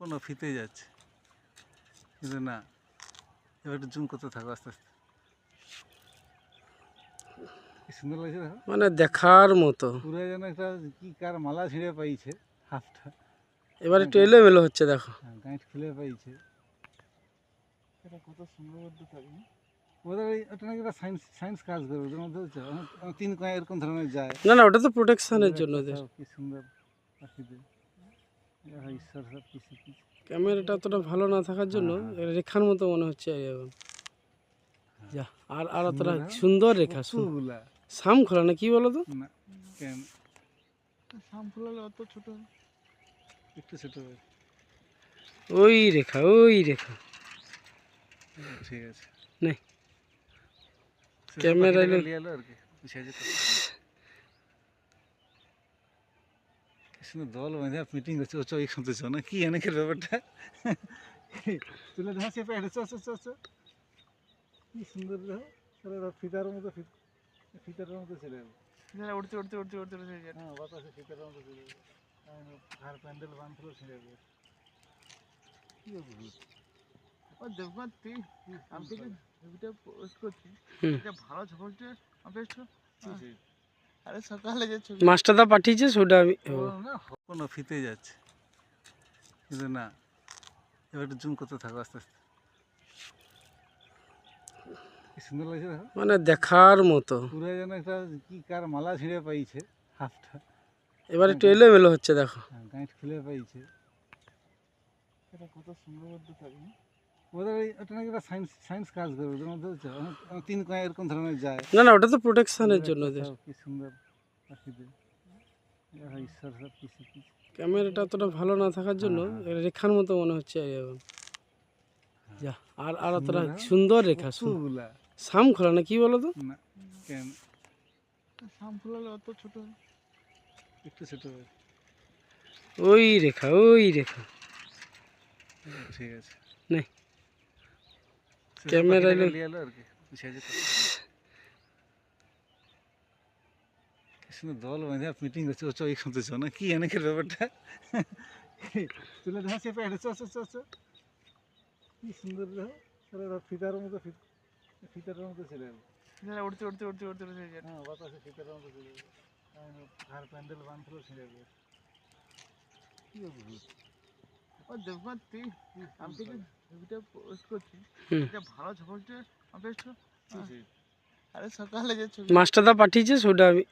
কোনো ফিতে যাচ্ছে। কিন্তু না এবার একটু জুম করতে থাকো আস্তে আস্তে। কি সুন্দর লাগছে দেখো। মানে দেখার মতো। পুরো যেন একটা কি কার মালা ছিঁড়ে পাইছে হাফটা এবার একটু এলোমেলো হচ্ছে দেখো। হ্যাঁ, গাঁট খুলে পাইছে। এটা কত সুন্দর থাকে। না? ওদের ওটা নাকি একটা সায়েন্স সায়েন্স কাজ ওদের মধ্যে তিন কয় এরকম ধরনের যায়। না না ওটা তো প্রোটেকশনের জন্য। কি সুন্দর পাখিদের দেখা ঈশ্বর সব কিছু কিছু ক্যামেরাটা অতটা ভালো না থাকার জন্য হ্যাঁ, রেখার মতো মনে হচ্ছে যা। আর আর অতটা সুন্দর, হ্যাঁ? রেখা সাম খোলা না কি বলো তো? না কেন? অত ছোট একটু ছোট ওই রেখা ওই রেখা। ঠিক আছে। নেই। ক্যামেরা নিয়ে এলো আর কি সুন্দর দল বেঁধে মিটিং হচ্ছে ও চই শুনতেছ না? কি অনেকের ব্যাপারটা? তুলে দেখা সে পেটে চ চ চ চ কি সুন্দর দেখো তাহলে ফিতার মতো ফিত- ফিতার মতো ছেড়ে যাবে উঠতে উঠতে উঠতে উঠতে উঠতে হ্যাঁ বাতাসে ফিতার মতো যাবে ঘর প্যান্ডেল বাঁধলেও ছেড়ে যাবে কি অদ্ভুত। ও দেখবা তুই আমি থেকে ছবিটা পোস্ট করছি। এটা ভালো ছবিটা সেই? আরে সকালে যে ছবি মাস্টারদা পাঠিয়েছে সেটা আমি ও, ও না কোনো ফিতে যাচ্ছে। কিন্তু না এবার একটু জুম করতে থাকো আস্তে আস্তে। সুন্দর লাগছে মানে দেখার মতো। পুরো যেন একটা কি কার মালা ছিঁড়ে পাইছে হাফটা এবার একটু এলোমেলো হচ্ছে দেখো। হ্যাঁ, গাঁট খুলে পাইছে। এটা কত সুন্দর থাকে না? ওদের ওই- ওটা নাকি একটা সায়েন্স সায়েন্স কাজ ওদের মধ্যে তিন কয় এরকম ধরনের যায়। না না ওটা তো প্রোটেকশনের জন্য ওদের। কি সুন্দর পাখিদের। ঈশ্বর সব কিছু কিছু। ক্যামেরাটা অতটা ভালো না থাকার জন্য হ্যাঁ, রেখার মতো মনে হচ্ছে এখন। যা আর আর অতটা সুন্দর, হ্যাঁ? রেখা। সাম খোলা না কি বলো তো শাম অত ছোট একটু ছোট ওই রেখা ওই রেখা। ঠিক আছে। নেই। শেষে ক্যামেরা পাখিটাকে এলো- নিয়ে এলো আর কি বুঝে যেত কি সুন্দর দল বেঁধে মিটিং হচ্ছে ও চই শুনতেছ না কি অনেকের ব্যাপারটা তুলে দেখা সে পেটে চ চ চ চ কি সুন্দর দেখো তাহলে ফিতার মতো ফিত- ফিতার মতো ছেড়ে যাবে উঠতে উঠতে উঠতে উঠতে উঠতে যায় হ্যাঁ বাতাসে ফিতার মতো ছেড়ে যাবে ঘর প্যান্ডেল বাঁধলেও ছেড়ে যাবে কি অদ্ভুত ও দেখবা তুই আমি ছবিটা পোস্ট করছি। এটা ভালো ছবিটা একটু আরে সকালে যে ছবি মাস্টারদা পাঠিয়েছে সেটা আমি